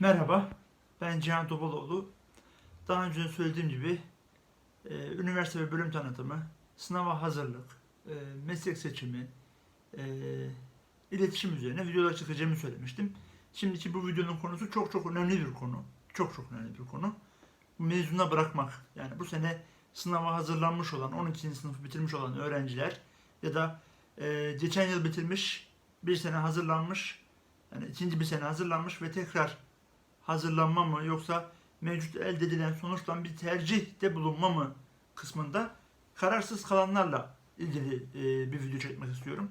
Merhaba, ben Cihan Topaloğlu. Daha önce söylediğim gibi e, üniversite ve bölüm tanıtımı, sınava hazırlık, e, meslek seçimi, e, iletişim üzerine videolar çıkacağımı söylemiştim. Şimdiki bu videonun konusu çok çok önemli bir konu. Çok çok önemli bir konu. Mezuna bırakmak. Yani bu sene sınava hazırlanmış olan, 12. sınıfı bitirmiş olan öğrenciler ya da e, geçen yıl bitirmiş, bir sene hazırlanmış, yani ikinci bir sene hazırlanmış ve tekrar hazırlanma mı yoksa mevcut elde edilen sonuçtan bir tercihte bulunma mı kısmında kararsız kalanlarla ilgili e, bir video çekmek istiyorum.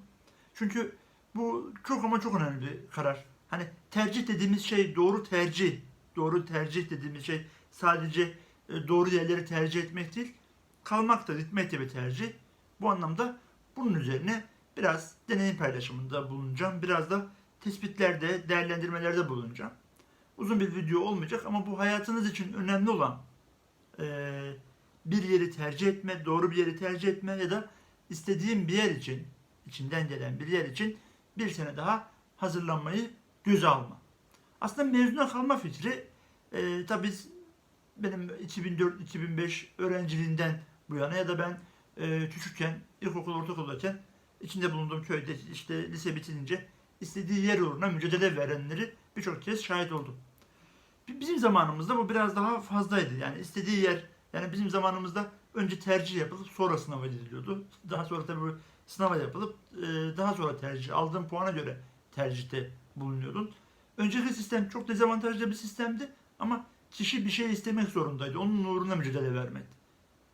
Çünkü bu çok ama çok önemli bir karar. Hani tercih dediğimiz şey doğru tercih. Doğru tercih dediğimiz şey sadece e, doğru yerleri tercih etmek değil, kalmak da gitmek de bir tercih. Bu anlamda bunun üzerine biraz deneyim paylaşımında bulunacağım. Biraz da tespitlerde, değerlendirmelerde bulunacağım. Uzun bir video olmayacak ama bu hayatınız için önemli olan eee, bir yeri tercih etme, doğru bir yeri tercih etme ya da istediğim bir yer için, içinden gelen bir yer için bir sene daha hazırlanmayı göze alma. Aslında mezuna kalma fikri eee tabii benim 2004-2005 öğrenciliğinden bu yana ya da ben eee, küçükken, ilkokul, ortaokuldayken içinde bulunduğum köyde işte lise bitirince istediği yer uğruna mücadele verenleri birçok kez şahit oldum. Bi- Bizim zamanımızda bu biraz daha fazlaydı. Yani istediği yer, yani bizim zamanımızda önce tercih yapılıp sonra sınava gidiliyordu. Daha sonra tabii sınava yapılıp e, daha sonra tercih, aldığın puana göre tercihte bulunuyordun. Önceki sistem çok dezavantajlı bir sistemdi ama kişi bir şey istemek zorundaydı. Onun uğruna mücadele vermekti.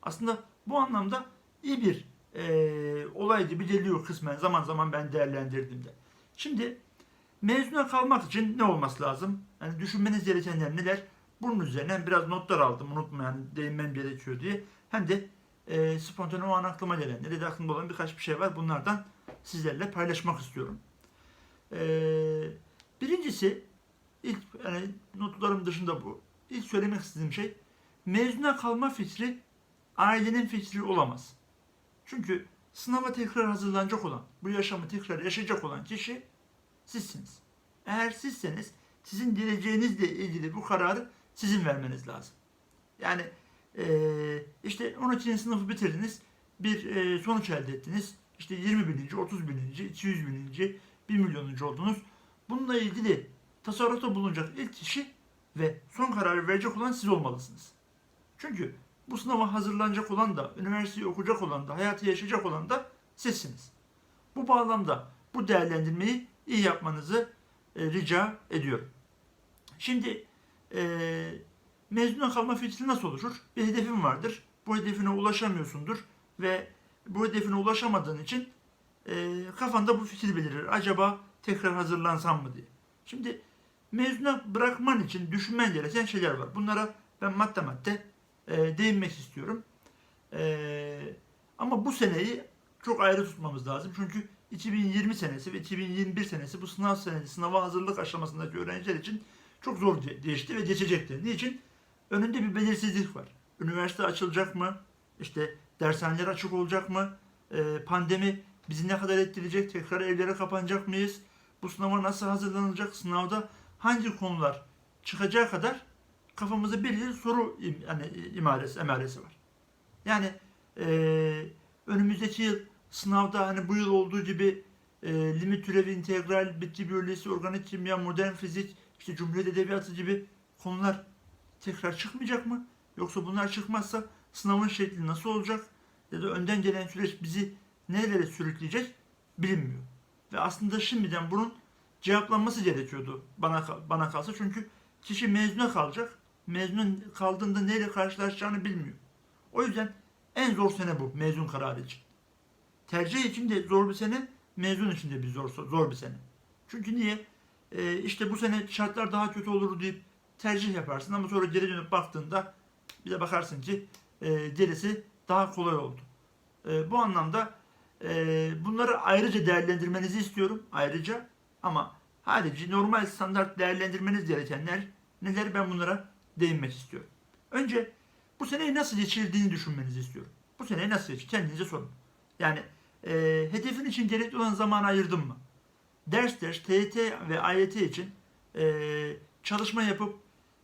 Aslında bu anlamda iyi bir e, olay gibi geliyor kısmen zaman zaman ben değerlendirdiğimde. Şimdi mezuna kalmak için ne olması lazım? Yani düşünmeniz gerekenler neler? Bunun üzerine biraz notlar aldım unutmayın değinmem gerekiyor diye. Hem de e, spontane o an aklıma gelenler ya da aklımda olan birkaç bir şey var. Bunlardan sizlerle paylaşmak istiyorum. E, birincisi ilk yani notlarım dışında bu. İlk söylemek istediğim şey mezuna kalma fikri ailenin fikri olamaz. Çünkü sınava tekrar hazırlanacak olan, bu yaşamı tekrar yaşayacak olan kişi sizsiniz. Eğer sizseniz sizin geleceğinizle ilgili bu kararı sizin vermeniz lazım. Yani eee, işte 12. sınıfı bitirdiniz, bir eee, sonuç elde ettiniz. İşte 20 bininci, 30 bininci, 200 bininci, 1 milyonuncu oldunuz. Bununla ilgili tasarrufta bulunacak ilk kişi ve son kararı verecek olan siz olmalısınız. Çünkü bu sınava hazırlanacak olan da, üniversiteyi okuyacak olan da, hayatı yaşayacak olan da sizsiniz. Bu bağlamda bu değerlendirmeyi iyi yapmanızı e, rica ediyorum. Şimdi e, mezuna kalma fikri nasıl oluşur? Bir hedefin vardır. Bu hedefine ulaşamıyorsundur ve bu hedefine ulaşamadığın için e, kafanda bu fikir belirir. Acaba tekrar hazırlansam mı diye. Şimdi mezuna bırakman için düşünmen gereken şeyler var. Bunlara ben madde madde e, değinmek istiyorum. Ama bu seneyi çok ayrı tutmamız lazım. Çünkü 2020 senesi ve 2021 senesi bu sınav senesi, sınava hazırlık aşamasındaki öğrenciler için çok zor geçti ve geçecektir. Niçin? Önünde bir belirsizlik var. Üniversite açılacak mı? İşte dershaneler açık olacak mı? E, pandemi bizi ne kadar etkileyecek? Tekrar evlere kapanacak mıyız? Bu sınava nasıl hazırlanılacak? Sınavda hangi konular çıkacağı kadar kafamızda bir yıl soru im, yani imaresi, emaresi var. Yani eee, önümüzdeki yıl sınavda hani bu yıl olduğu gibi eee, limit türevi, integral, bitki biyolojisi, organik kimya, modern fizik, işte Cumhuriyet Edebiyatı gibi konular tekrar çıkmayacak mı? Yoksa bunlar çıkmazsa sınavın şekli nasıl olacak? Ya da önden gelen süreç bizi nerelere sürükleyecek bilinmiyor. Ve aslında şimdiden bunun cevaplanması gerekiyordu bana bana kalsa çünkü kişi mezuna kalacak. Mezun kaldığında neyle karşılaşacağını bilmiyor. O yüzden en zor sene bu mezun kararı için. Tercih için de zor bir sene, mezun için de bir zor zor bir sene. Çünkü niye? Ee, işte bu sene şartlar daha kötü olur deyip tercih yaparsın ama sonra geri dönüp baktığında bir de bakarsın ki e, gerisi daha kolay oldu. E, bu anlamda e, bunları ayrıca değerlendirmenizi istiyorum ayrıca ama harici normal standart değerlendirmeniz gerekenler neler ben bunlara değinmek istiyorum. Önce bu seneyi nasıl geçirdiğini düşünmenizi istiyorum. Bu seneyi nasıl geçir? Kendinize sorun. Yani e, hedefin için gerekli olan zamanı ayırdın mı? Ders ders, TYT ve AYT için e, çalışma yapıp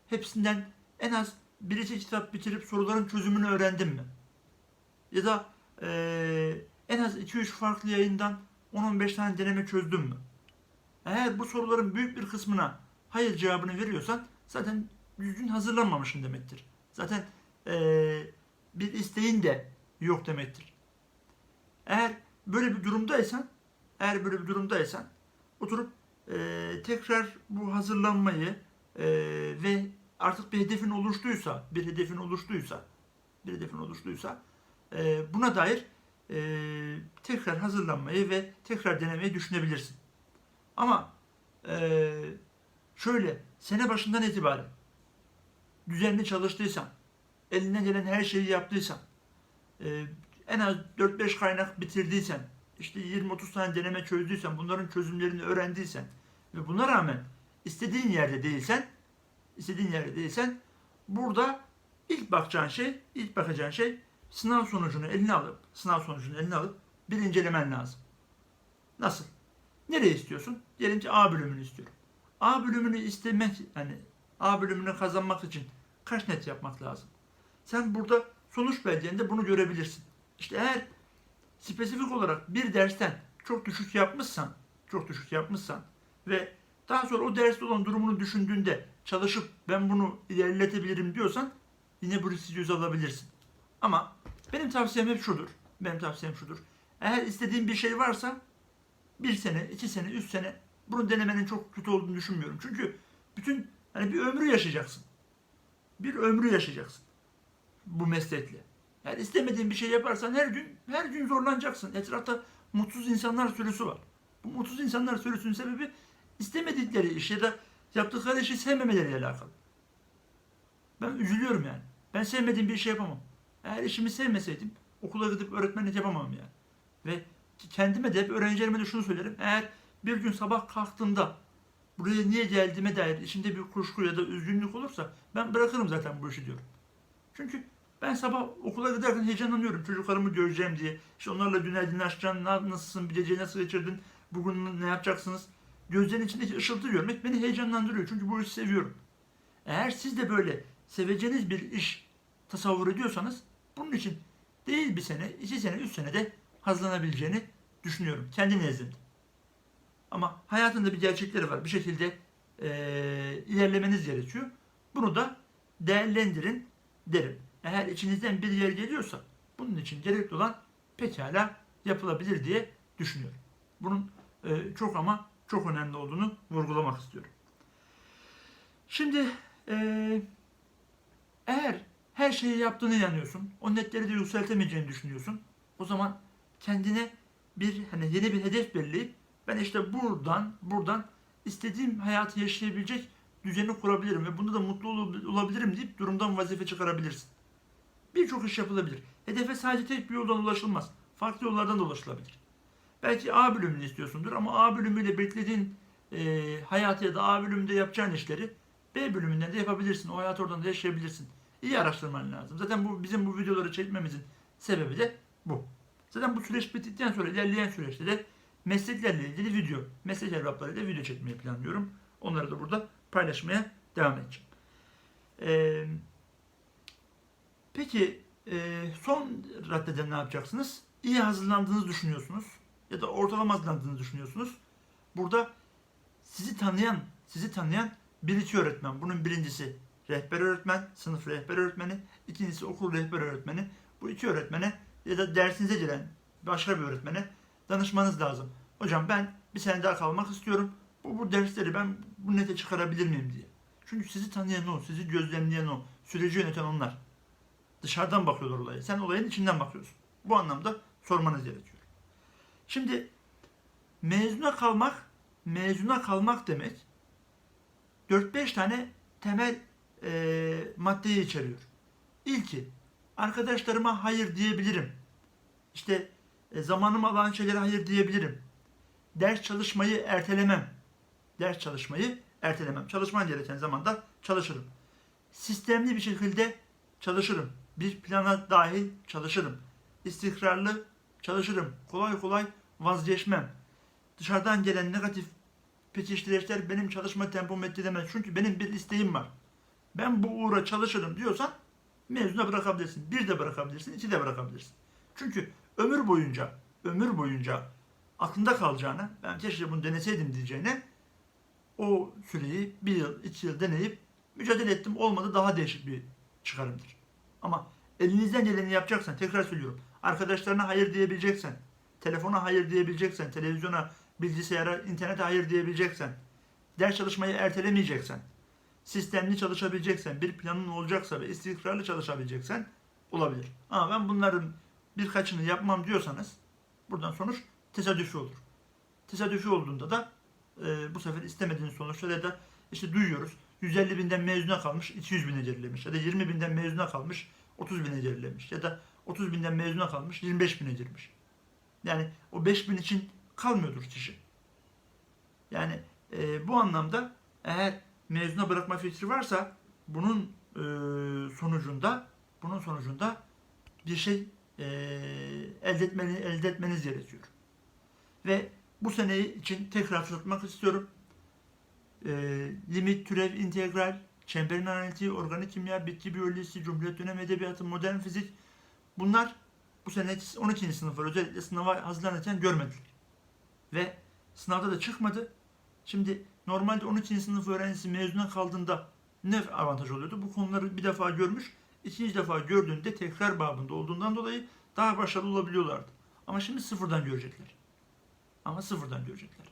hepsinden en az bir iki kitap bitirip soruların çözümünü öğrendin mi? Ya da eee, en az 2-3 farklı yayından 10-15 tane deneme çözdün mü? Eğer bu soruların büyük bir kısmına hayır cevabını veriyorsan zaten düzgün hazırlanmamışsın demektir. Zaten eee, bir isteğin de yok demektir. Eğer böyle bir durumdaysan, eğer böyle bir durumdaysan oturup eee, tekrar bu hazırlanmayı eee, ve artık bir hedefin oluştuysa, bir hedefin oluştuysa, bir hedefin oluştuysa eee, buna dair eee, tekrar hazırlanmayı ve tekrar denemeyi düşünebilirsin. Ama eee, şöyle sene başından itibaren düzenli çalıştıysan, eline gelen her şeyi yaptıysan, eee, en az 4-5 kaynak bitirdiysen, işte 20-30 tane deneme çözdüysen, bunların çözümlerini öğrendiysen ve buna rağmen istediğin yerde değilsen, istediğin yerde değilsen, burada ilk bakacağın şey, ilk bakacağın şey sınav sonucunu eline alıp, sınav sonucunu eline alıp bir incelemen lazım. Nasıl? Nereye istiyorsun? Diyelim ki A bölümünü istiyorum. A bölümünü istemek, yani A bölümünü kazanmak için kaç net yapmak lazım? Sen burada sonuç belgelerinde bunu görebilirsin. İşte eğer spesifik olarak bir dersten çok düşük yapmışsan, çok düşük yapmışsan ve daha sonra o derste olan durumunu düşündüğünde çalışıp ben bunu ilerletebilirim diyorsan yine bu riski göze alabilirsin. Ama benim tavsiyem hep şudur. Benim tavsiyem şudur. Eğer istediğin bir şey varsa bir sene, iki sene, üç sene bunu denemenin çok kötü olduğunu düşünmüyorum. Çünkü bütün hani bir ömrü yaşayacaksın. Bir ömrü yaşayacaksın bu meslekle. Yani istemediğin bir şey yaparsan her gün her gün zorlanacaksın. Etrafta mutsuz insanlar sürüsü var. Bu mutsuz insanlar sürüsünün sebebi istemedikleri iş ya da yaptıkları işi sevmemeleriyle alakalı. Ben üzülüyorum yani. Ben sevmediğim bir işi yapamam. Eğer işimi sevmeseydim okula gidip öğretmenlik yapamam yani. Ve kendime de öğrencilerime de şunu söylerim. Eğer bir gün sabah kalktığımda buraya niye geldiğime dair içimde bir kuşku ya da üzgünlük olursa ben bırakırım zaten bu işi diyorum. Çünkü ben sabah okula giderken heyecanlanıyorum çocuklarımı göreceğim diye. İşte onlarla günaydın açacaksın, "Na- nasılsın, bir geceyi nasıl geçirdin, bugün ne yapacaksınız? Gözlerin içindeki ışıltı görmek beni heyecanlandırıyor. Çünkü bu işi seviyorum. Eğer siz de böyle seveceğiniz bir iş tasavvur ediyorsanız bunun için değil bir sene, iki sene, üç senede hazırlanabileceğini düşünüyorum. Kendi nezdimde. Ama hayatında bir gerçekleri var. Bir şekilde eee, ilerlemeniz gerekiyor. Bunu da değerlendirin derim. Eğer içinizden bir yer geliyorsa bunun için gerekli olan pekala yapılabilir diye düşünüyorum. Bunun e, çok ama çok önemli olduğunu vurgulamak istiyorum. Şimdi e, eğer her şeyi yaptığını inanıyorsun, o netleri de yükseltemeyeceğini düşünüyorsun, o zaman kendine bir hani yeni bir hedef belirleyip ben işte buradan buradan istediğim hayatı yaşayabilecek düzeni kurabilirim ve bunda da mutlu ol- olabilirim deyip durumdan vazife çıkarabilirsin. Birçok iş yapılabilir. Hedefe sadece tek bir yoldan ulaşılmaz. Farklı yollardan da ulaşılabilir. Belki A bölümünü istiyorsundur ama A bölümüyle beklediğin e, hayatı ya da A bölümünde yapacağın işleri B bölümünden de yapabilirsin. O hayatı oradan da yaşayabilirsin. İyi araştırman lazım. Zaten bu bizim bu videoları çekmemizin sebebi de bu. Zaten bu süreç bittikten sonra ilerleyen süreçte de mesleklerle ilgili video, meslek evraklarıyla video çekmeyi planlıyorum. Onları da burada paylaşmaya devam edeceğim. Ee, peki e, son raddede ne yapacaksınız? İyi hazırlandığınızı düşünüyorsunuz ya da ortalama hazırlandığınızı düşünüyorsunuz. Burada sizi tanıyan, sizi tanıyan bir iki öğretmen. Bunun birincisi rehber öğretmen, sınıf rehber öğretmeni, ikincisi okul rehber öğretmeni. Bu iki öğretmene ya da dersinize gelen başka bir öğretmene danışmanız lazım. Hocam ben bir sene daha kalmak istiyorum. Bu, bu dersleri ben bu nete çıkarabilir miyim diye. Çünkü sizi tanıyan o, sizi gözlemleyen o, süreci yöneten onlar. Dışarıdan bakıyorlar olaya. Sen olayın içinden bakıyorsun. Bu anlamda sormanız gerekiyor. Şimdi mezuna kalmak, mezuna kalmak demek 4-5 tane temel e, maddeyi içeriyor. İlki, arkadaşlarıma hayır diyebilirim. İşte e, zamanımı alan şeylere hayır diyebilirim. Ders çalışmayı ertelemem. Ders çalışmayı ertelemem. Çalışman gereken zamanda çalışırım. Sistemli bir şekilde çalışırım. Bir plana dahil çalışırım. İstikrarlı çalışırım. Kolay kolay vazgeçmem. Dışarıdan gelen negatif pekiştireçler benim çalışma tempomu etkilemez. Çünkü benim bir isteğim var. Ben bu uğra çalışırım diyorsan mezuna bırakabilirsin. Bir de bırakabilirsin, iki de bırakabilirsin. Çünkü ömür boyunca, ömür boyunca aklında kalacağını, ben keşke bunu deneseydim diyeceğine o süreyi bir yıl, iki yıl deneyip mücadele ettim olmadı daha değişik bir çıkarımdır. Ama elinizden geleni yapacaksan, tekrar söylüyorum, arkadaşlarına hayır diyebileceksen, telefona hayır diyebileceksen, televizyona, bilgisayara, internete hayır diyebileceksen, ders çalışmayı ertelemeyeceksen, sistemli çalışabileceksen, bir planın olacaksa ve istikrarlı çalışabileceksen olabilir. Ama ben bunların birkaçını yapmam diyorsanız buradan sonuç tesadüfi olur. Tesadüfi olduğunda da e, bu sefer istemediğiniz sonuçlar ya da işte duyuyoruz 150 binden mezuna kalmış 200 bine gerilemiş ya da 20 binden mezuna kalmış 30 bine gerilemiş ya da 30 binden mezuna kalmış 25 bine girmiş. Yani o 5 bin için kalmıyordur kişi. Yani e, bu anlamda eğer mezuna bırakma fikri varsa bunun e, sonucunda bunun sonucunda bir şey e, elde, etmeni, elde etmeniz gerekiyor. Ve bu seneyi için tekrar tutmak istiyorum. E, limit, türev, integral, çemberin analitiği, organik kimya, bitki biyolojisi, cumhuriyet dönem edebiyatı, modern fizik bunlar bu sene 12. sınıflar özellikle sınava hazırlanırken görmediler. Ve sınavda da çıkmadı. Şimdi normalde 12. sınıf öğrencisi mezuna kaldığında ne avantaj oluyordu? Bu konuları bir defa görmüş, ikinci defa gördüğünde tekrar babında olduğundan dolayı daha başarılı olabiliyorlardı. Ama şimdi sıfırdan görecekler. Ama sıfırdan görecekler.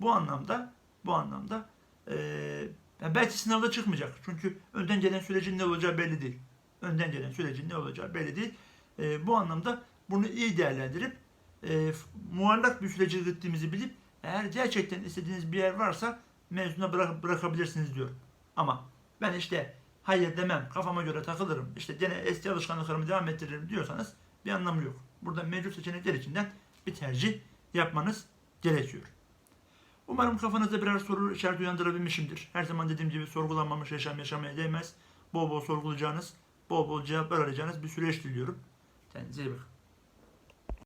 Bu anlamda bu anlamda eee, yani belki sınavda çıkmayacak. Çünkü önden gelen sürecin ne olacağı belli değil. Önden gelen sürecin ne olacağı belli değil. Eee, bu anlamda bunu iyi değerlendirip f- muallak bir süreci gittiğimizi bilip eğer gerçekten istediğiniz bir yer varsa mezuna bırak, bırakabilirsiniz diyorum. Ama ben işte hayır demem, kafama göre takılırım, işte gene eski alışkanlıklarımı devam ettiririm diyorsanız bir anlamı yok. Burada mevcut seçenekler içinden bir tercih yapmanız gerekiyor. Umarım kafanızda birer soru işareti uyandırabilmişimdir. Her zaman dediğim gibi sorgulanmamış yaşam yaşamaya değmez. Bol bol sorgulayacağınız, bol bol cevaplar arayacağınız bir süreç diliyorum. Kendinize iyi bakın.